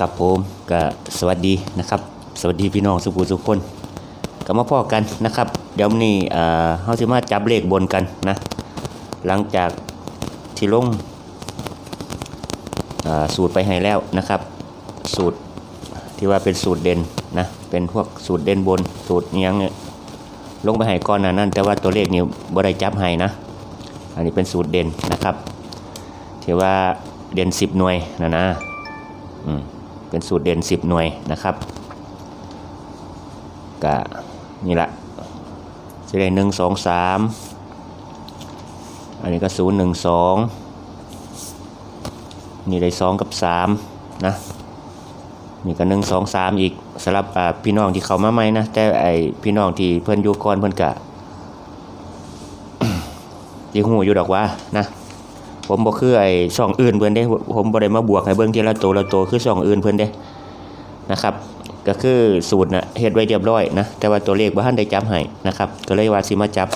กับผมก็สวัสดีนะครับ สวัสดีพี่น้องสุภูสุกคนก็มาพ่อกันนะครับ เดี๋ยวนี้เอ่อเฮาสิมาจับเลขบนกันนะ หลังจากที่ลงสูตรไปให้แล้วนะครับ สูตรที่ว่าเป็นสูตรเด่นนะเป็นพวกสูตรเด่นบนสูตรยังเนี่ยลงไปให้ก่อนนานั้นแต่ว่าตัวเลขนี่บ่ได้จับให้นะ อันนี้เป็นสูตรเด่นนะครับที่ว่าเด่น10หน่วยนะนะอืม เป็นสูตรเด่น 10 หน่วยนะครับก็นี่ละจะได้หนึ่งสองสามอันนี้ก็ศูนย์หนึ่งสองนี่ได้สองกับสามนะนี่ก็หนึ่งสองสามอีกสำหรับพี่น้องที่เขามาใหม่นะแต่ไอพี่น้องที่เพื่อนอยู่ก่อนเพื่อนกะยังหูอยู่ดอกว่านะ ผมบ่คือไอ้ช่องอื่นเพิ่นเด้ ผมบ่ได้มาบวกให้เบิ่งทีละตัวละตัวคือช่องอื่นเพิ่นเด้นะครับ ก็คือสูตรน่ะเฮ็ดไว้เรียบร้อยนะ แต่ว่าตัวเลขบ่ทันได้จับให้นะครับ ก็เลยว่าสิมาจับ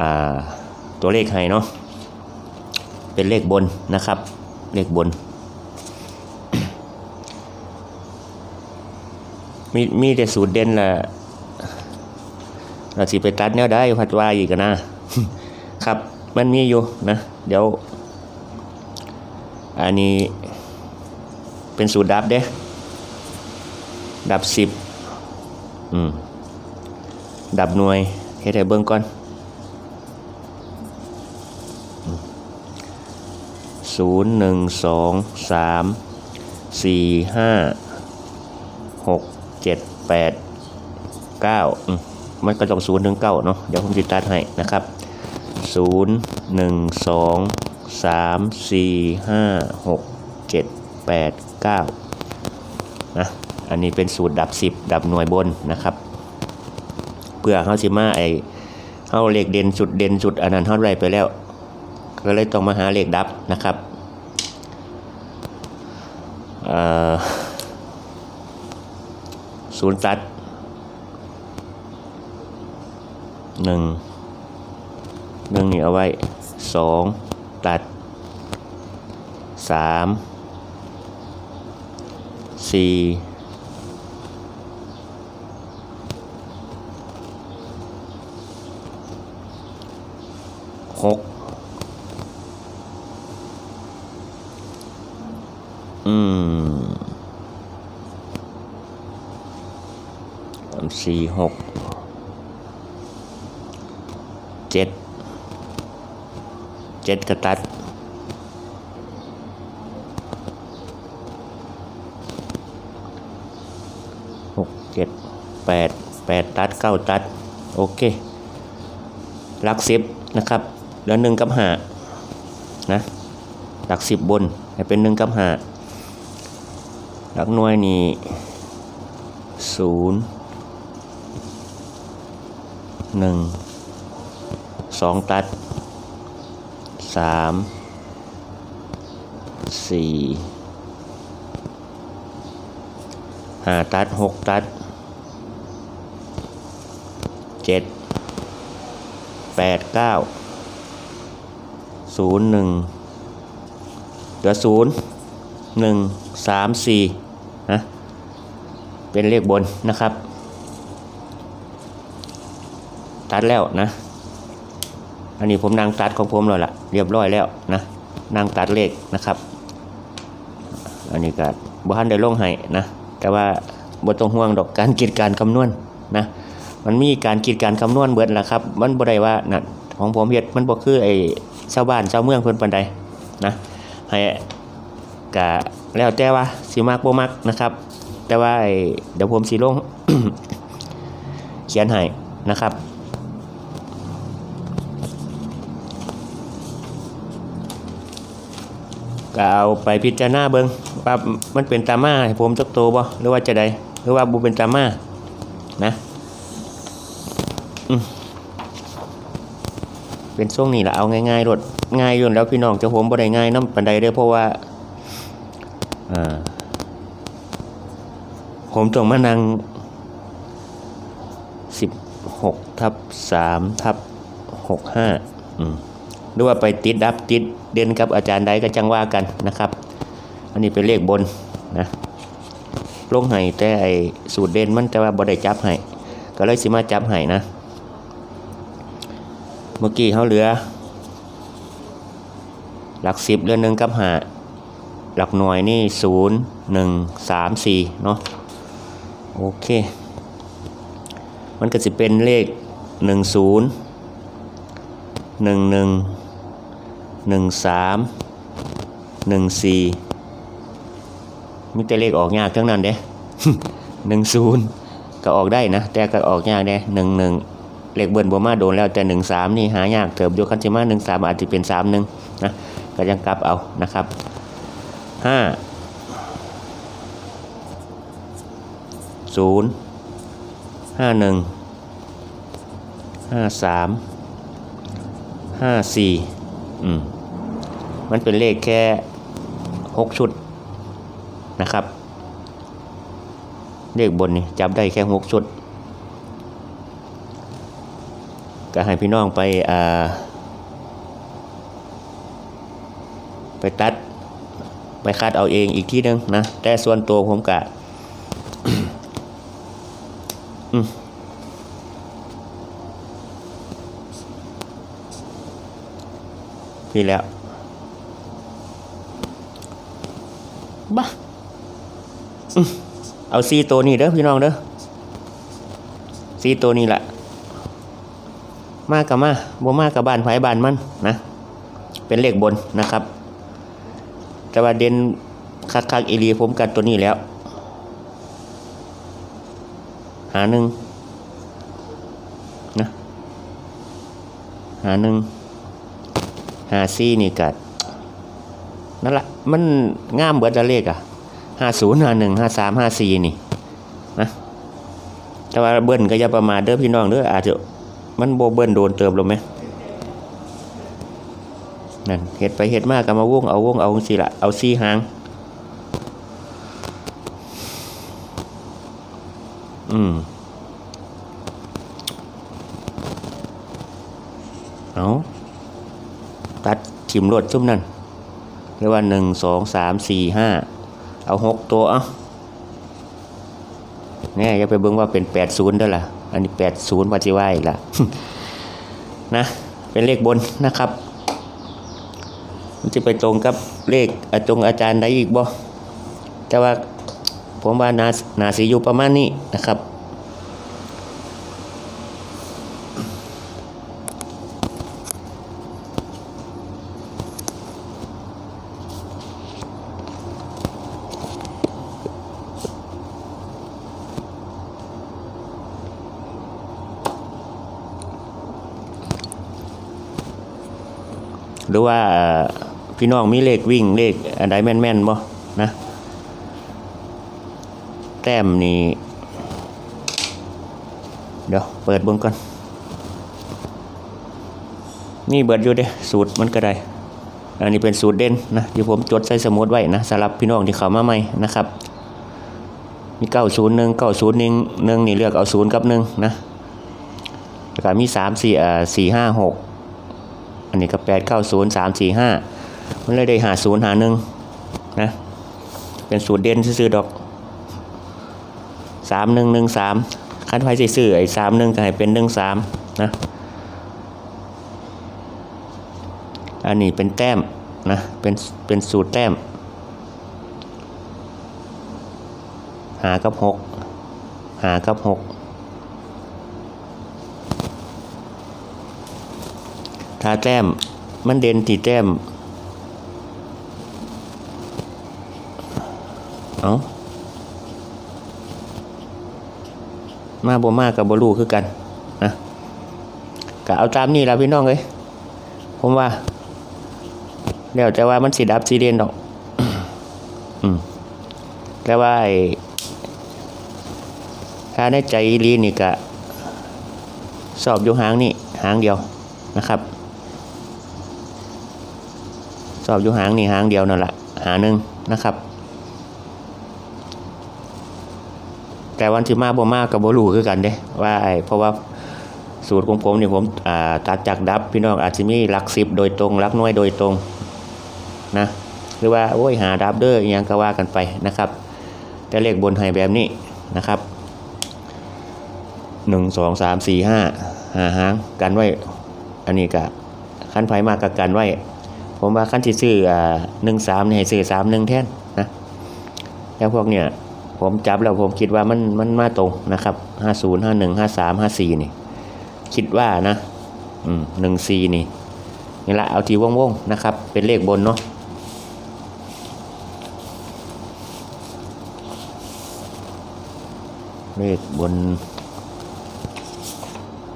อ่าตัวเลขให้เนาะเป็นเลขบนนะครับ เลขบน มีมีแต่สูตรเด่นละเราสิไปตัดแนวได้พัดว่าอีกนะ ครับ มันมีอยู่นะ เดี๋ยว อันนี้เป็นสูตรดับเด้ ดับสิบอืม ดับหน่วยเฮ็ดให้เบิ่งก่อนศูนย์หนึ่งสองสามสี่ห้าหกเจ็ดแปดเก้ามันก็ต้องศูนย์ถึงเก้าเนาะเดี๋ยวผมจะตัดให้นะครับ ศูนย์หนึ่งสองสามสี่ห้าหกเจ็ดแปดเก้านะอันนี้เป็นสูตรดับสิบดับหน่วยบนนะครับเพื่อเขาสิมาไอเขาเลขเด่นจุดเด่นจุดอันนั้นเขาไรไปแล้ว ก็เลยต้องมาหาเลขดับนะครับศูนย์ตัดหนึ่ง หนึ่งนี่เอไว้สองตัดสามสี่หกอืมสามสี่หกเจ็ด เจ็ดกระตัดหกเจ็ดแปดแปดตัดเก้าตัด โอเคหลักสิบนะครับ แล้วหนึ่งกับหานะหลักสิบบนให้เป็นหนึ่งกับหาหลักหน่วยนี่ศูนย์หนึ่งสองตัด สามสี่ห้าตัดหกตัดเจ็ดแปดเก้าศูนย์หนึ่งเหลือศูนย์หนึ่งสามสี่นะเป็นเลขบนนะครับ ตัดแล้วนะ อันนี้ผมนางตัดของผมแล้วล่ะ เรียบร้อยแล้วนะนางตัดเลขนะครับ อันนี้ก็บ่ทันได้ลงให้นะ แต่ว่าบ่ต้องห่วงดอกการคิดการคำนวณนะมันมีการคิดการคำนวณเบิดล่ะครับ มันบ่ได้ว่านั่นของผมเฮ็ดมันบ่คือไอ้ชาวบ้านชาวเมืองเพิ่นปานใดนะให้กะแล้วแต่ว่าสิมักบ่มักนะครับ แต่ว่าไอ้เดี๋ยวผมสิลงเขียนให้นะครับ ก็เอาไปพิจารณาเบิงว่ามันเป็นตามาให้ผมจักโตบ่หรือว่าจะใดหรือว่าบ่เป็นตามานะเป็นช่วงนี้ละเอาง่ายๆรถง่ายยู่แล้วพี่น้องจะผมบ่ได้ง่ายน้ำปานใดเด้อเพราะว่าผมต้องมานั่ง16ทับ3ทับ65อืม หรือว่าไปติดดับติดเด่นกับอาจารย์ใดก็จังว่ากันนะครับ อันนี้เป็นเลขบนนะลงให้แต่ไอสูตรเด่นมันแต่ว่าบ่ได้จับให้ก็เลยสิมาจับให้นะ เมื่อกี้เขาเหลือ หลักสิบเหลือหนึ่งกับหาหลักหน่วยนี่ศูนย์หนึ่งสามสี่เนาะโอเค มันก็จะเป็นเลขหนึ่งศูนย์ หนึ่งหนึ่งหนึ่งสามหนึ่งสี่มีแต่เลขออกยากทั้งนั้นเด้หนึ่งศูนย์ก็ออกได้นะ แต่ก็ออกยากเด้หนึ่งหนึ่งเลขเบิ้ลบ่มาโดนแล้วแต่หนึ่งสามนี่หายากเติบโยคันจิมาหนึ่งสามอาจจะเป็นสามหนึ่งนะก็ยังกลับเอานะครับห้าศูนย์ห้าหนึ่งห้าสาม ห้าสี่อืมมันเป็นเลขแค่หกชุดนะครับ เลขบนนี่จับได้แค่หกชุด ก็ให้พี่น้องไปอ่าไปตัด ไปคาดเอาเองอีกที่นึงนะ แต่ส่วนตัวผมกะ พี่แล้วบ้าอืมเอาซีตัวนี้เด้อพี่น้องเด้อซีตัวนี้แหละมากับมาบ่มากับบ้านไผบ้านมันนะ เป็นเลขบนนะครับ แต่ว่าเด่นคักคักๆอีหลีผมกันตัวนี้แล้ว หาหนึ่งนะ หาหนึ่ง หาซี่นี่กัดนั่นแหละมันง่ามเบิดละเลขอะห้าศูนย์ห้าหนึ่งห้าสามห้าสี่นี่นะแต่ว่าเบิ้ลก็อย่าประมาทเด้อพี่น้องเด้ออาจจะมันโบเบิ้ลโดนเติมลงไหมนั่นเห็ดไปเห็ดมากก็มาวงเอาวงเอาสิละเอาซีหางอืมเอาตัด ถิมรถชุ่มนั่นเรียกว่าหนึ่งสองสามสี่ห้าเอาหกตัวเอาเนี่ยอย่าไปเบิ่งว่าเป็นแปดศูนย์ด้อล่ะ อันนี้แปดศูนย์ปัจจิวาอีกละนะเป็นเลขบนนะครับ มันจะไปตรงกับเลขอาจงอาจารย์ได้อีกบ่แต่ว่าผมว่านานาสีอยู่ประมาณนี้นะครับ รือว่าพี่น้องมีเลขวิ่งเลขอันใดแม่นๆบ่นะ แต้มนี่เดี๋ยวเปิดเบิ่งก่อนนี่เบิดอยู่เด้สูตรมันก็ได้ อันนี้เป็นสูตรเด่นนะที่ผมจดใส่สมุดไว้นะสำหรับพี่น้องที่เข้ามาใหม่นะครับ มีเก้าศูนย์หนึ่งเก้าศูนย์หนึ่งหนึ่งนี่เลือกเอาศูนย์กับหนึ่งนะแล้วก็มีสามสี่อ่าสี่ห้าหก อันนี้ก็แปดเก้าศูนย์สามสี่ห้ามันเลยได้หาศูนย์หาหนึ่งนะเป็นสูตรเด่นซื้อดอกสามหนึ่งหนึ่งสามคันไฟสิซื้อไอ้สามหนึ่งก็ให้เป็นหนึ่งสามนะอันนี้เป็นแต้มนะเป็นเป็นสูตรแต้ม หากับหกหากับหก ถ้าแต้ม มันเด่นที่แต้ม เอามาบ่มากกับบ่รู้คือกันนะก็เอาตามนี้ละพี่น้องเอ้ยผมว่าเดี๋ยวจะว่ามันสีดับสีเด่นดอกอืมแต่ว่าไอ้ถ้าในใจลีนี่ก็สอบอยู่หางนี่ หางเดียวนะครับ สอบอยู่หางนี่หางเดียวนั่นแหละหาหนึ่งนะครับ แต่วันที่มาบ่มากับบ่รู้คือกันเด้ว่าไอเพราะว่าสูตรของผมนี่ผมอ่าตัดจากดับพี่น้องอาจจะมีหลักสิบโดยตรงหลักน้อยโดยตรงนะหรือว่าโอ้ยหาดับเดอร์อยังก็ว่ากันไปนะครับ แต่เลขบนให้แบบนี้นะครับหนึ่งสองสามสี่ห้าหาหางกันไว้ อันนี้ก็ขั้นไฟมากกับกันไว้ ผมว่าขั้นที่ซื้ออ่าหนึ่งสามเนี่ยให้ซื้อสามหนึ่งแท่นนะแล้วพวกเนี่ยผมจับแล้วผมคิดว่ามันมันมาตรงนะครับห้าศูนย์ห้าหนึ่งห้าสามห้าสี่นี่ คิดว่านะ อืมหนึ่งสี่นี่นี่ละเอาทีว่องๆนะครับ เป็นเลขบนเนาะเลขบน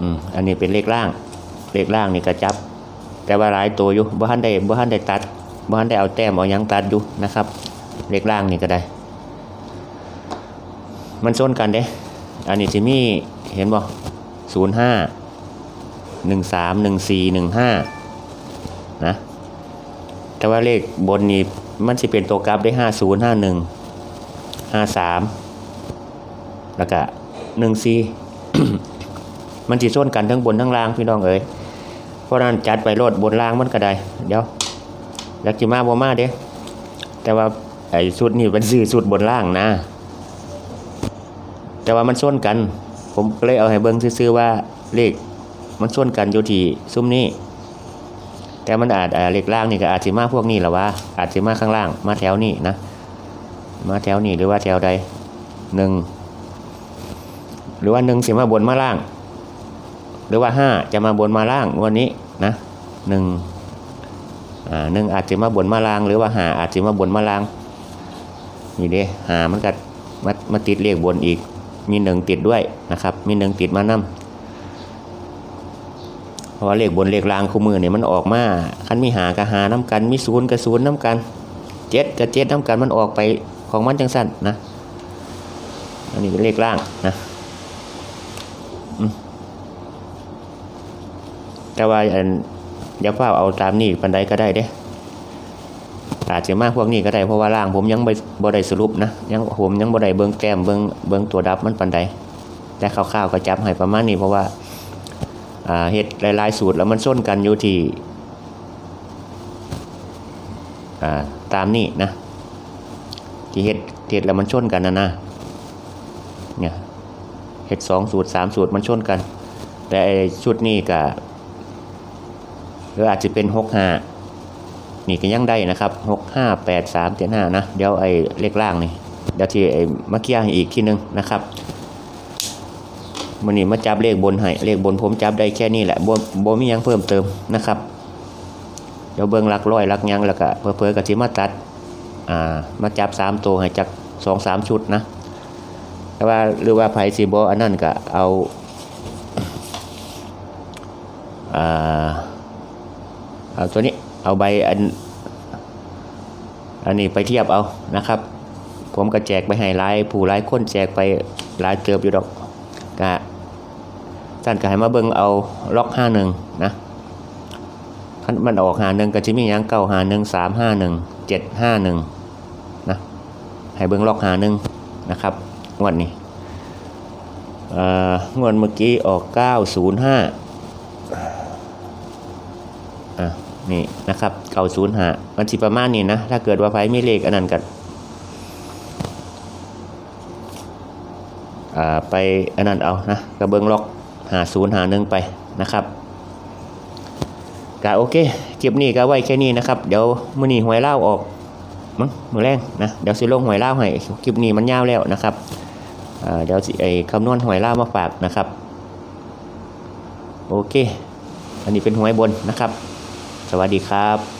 อืม อันนี้เป็นเลขล่าง เลขล่างนี่กระจับ แต่ว่าหลายตัวอยู่บ่ทันได้บ่ทันได้ตัดบ่ทันได้เอาแต้มเอายังตัดอยู่นะครับเลขล่างนี่ก็ได้ มันส้นกันเด้ อันนี้สิมีเห็นบ่ศูนย์ห้าหนึ่งสามหนึ่งสี่หนึ่งห้านะแต่ว่าเลขบนนี่มันสิเป็นตัวกราฟได้ห้าศูนย์ห้าหนึ่งห้าสามแล้วก็หนึ่งสี่มันสิส้นกันทั้งบนทั้งล่างพี่น้องเอ๋ย เพราะนั้นจัดไปโลดบนล่างมันก็ได้ เดี๋ยวอยากจิมาบ่มาเด้แต่ว่าไอ้สุดนี่เป็นสื่อสุดบนล่างนะ แต่ว่ามันส้นกัน ผมเลยเอาให้เบิ้งซื่อว่าเลขมันส้นกันอยู่ที่ซุ้มนี้ แต่มันอาจเลขล่างนี่ก็อาจสิมาพวกนี้แหละว่าอาจสิมาข้างล่าง มาแถวนี้นะ มาแถวนี้หรือว่าแถวใดหนึ่งหรือว่าหนึ่งสิมาบนมาล่าง หรือว่าห้าจะมาบนมาล่างวันนี้นะหนึ่งอ่าหนึ่งอาจจะมาบนมาล่าง หรือว่าหาอาจจะมาบนมาล่างนี่เด้หามันก็มามาติดเลขบนอีก มีหนึ่งติดด้วยนะครับ มีหนึ่งติดมานํเพราะว่าเลขบนเลขล่างคู่มือเนี่ยมันออกมาคันมีหากับหาน้กันมีศูนย์กับศูนย์น้กันเจ็ดกับเจ็ดน้กันมันออกไปของมันจังสั้นนะอันนี้เป็นเลขล่างนะอืม แต่ว่าอันอย่าเฝ้าเอาตามนี่ปันใดก็ได้เด้อาจจะมากพวกนี้ก็ได้เพราะว่าล่างผมยังบ่ได้สรุปนะยังผมยังบ่ได้เบิ่งแต้มเบิ่งเบิ่งตัวดับมันปานใดแต่คร่าวๆก็จับให้ประมาณนี้เพราะว่าเฮ็ดหลายๆสูตรแล้วมันส้นกันอยู่ที่ตามนี่นะที่เฮ็ดเฮ็ดแล้วมันชนกันนะนะเนี่ยเฮ็ดสองสูตรสามสูตรมันชนกัน แต่ชุดนี้ก็ หรืออาจจะเป็นหกห้านี่ก็ยังได้นะครับหกห้าแปดสามเจ็ดห้านะ เดี๋ยวไอ้เลขล่างนี่ เดี๋ยวที่ไอ้มาเกียให้อีกทีนึงนะครับมันนี่มาจับเลขบนให้เลขบนผมจับได้แค่นี้แหละบ่บ่มียังเพิ่มเติมนะครับ เดี๋ยวเบิ่งหลักร้อยหลักยังแล้วก็เพิ่ๆก็สิมาตัดอ่ามาจับสามตัวให้จักสองสามชุดนะแต่ว่าหรือว่าไผสิบ่อันนั้นก็เอาอ่า เอาตัวนี้เอาใบอันอันนี้ไปเทียบเอานะครับ ผมก็แจกไปให้หลายผู้หลายคนแจกไปหลายเติบอยู่ดอกกะท่านก็ให้มาเบิ่งเอาล็อกห้าหนึ่งนะคันมันออกหาหนึ่งก็จะมีอย่างเก้าหาหนึ่งสามห้าหนึ่งเจ็ดห้าหนึ่งนะให้เบิ่งล็อกหาหนึ่งนะครับงวดนี้อ่องวดเมื่อกี้ออกเก้าศูนย์ห้าอะ นี่นะครับเก่าศูนย์หามันสิประมาณนี้นะ ถ้าเกิดว่าไฟมีเลขอันนั้นกันไปอันนั้นเอานะกระเบิงล็อกหาศูนย์หาหนึ่งไปนะครับก็โอเคคลิปนี้ก็ไว้แค่นี้นะครับ เดี๋ยวมื้อนี้หวยเล่าออกมั้งมือแรงนะเดี๋ยวสิลงหวยเล่าให้คลิปนี้มันยาวแล้วนะครับเดี๋ยวสิไอ้คำนวณหวยเล่ามาฝากนะครับ โอเค อันนี้เป็นหวยบนนะครับ สวัสดีครับ